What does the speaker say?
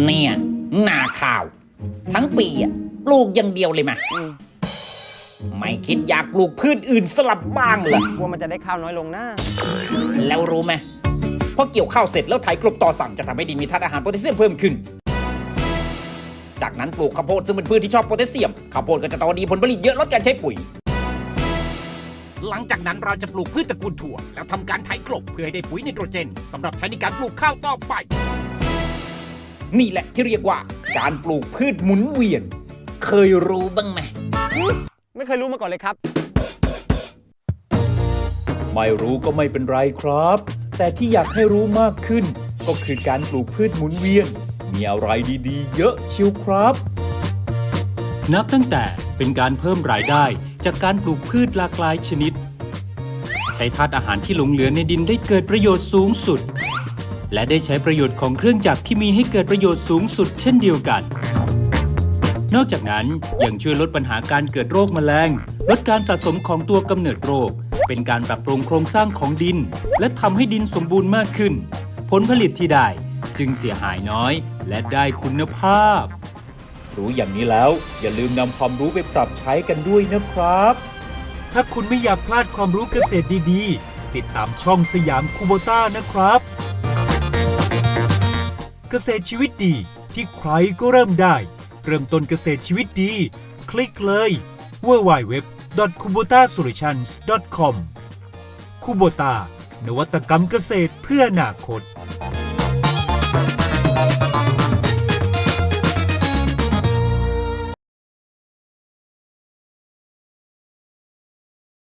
เนี่ย นาข้าว ทั้งปีอะปลูกอย่างเดียวเลยมาอืมไม่คิดอยากปลูกพืชอื่นสลับบ้างเหรอกลัวมันจะได้ข้าวน้อยลงนะแล้วรู้ไหมพอเกี่ยวข้าวเสร็จแล้วไถกลบต่อสั่งจะทำให้ดินมีธาตุอาหารโพแทสเซียมเพิ่มขึ้น จากนั้นปลูกข้าวโพดซึ่งเป็นพืชที่ชอบโพแทสเซียมข้าวโพดก็จะโตดีผลผลิตเยอะลดการใช้ปุ๋ย หลังจากนั้นเราจะปลูกพืชตระกูลถั่ว แล้วทำการไถกลบเพื่อให้ได้ปุ๋ยไนโตรเจนสำหรับใช้ในการปลูกข้าวต่อไป นี่แหละที่เรียกว่า การปลูกพืชหมุนเวียน เคยรู้บ้างไหม ไม่เคยรู้มาก่อนเลยครับ ไม่รู้ก็ไม่เป็นไรครับ แต่ที่อยากให้รู้มากขึ้น ก็คือการปลูกพืชหมุนเวียน มีอะไรดีๆ เยอะชิวครับ นับตั้งแต่เป็นการเพิ่มรายได้จากการปลูกพืชหลากหลายชนิด ใช้ธาตุอาหารที่หลงเหลือในดินได้เกิดประโยชน์สูงสุด และได้ใช้ประโยชน์ของเครื่องจักรที่มีให้เกิดประโยชน์สูงสุดเช่นเดียวกัน นอกจากนั้นยังช่วยลดปัญหาการเกิดโรคแมลง ลดการสะสมของตัวกำเนิดโรค เป็นการปรับปรุงโครงสร้างของดิน และทำให้ดินสมบูรณ์มากขึ้น ผลผลิตที่ได้จึงเสียหายน้อย และได้คุณภาพ รู้อย่างนี้แล้ว อย่าลืมนำความรู้ไปปรับใช้กันด้วยนะครับ ถ้าคุณไม่อยากพลาดความรู้เกษตรดีๆ ติดตามช่องสยามคูโบต้านะครับ เกษตรชีวิตดี ที่ใครก็เริ่มได้ เริ่มต้นเกษตรชีวิตดี คลิกเลย www.kubotasolutions.com คูโบตานวัตกรรมเกษตรเพื่ออนาคต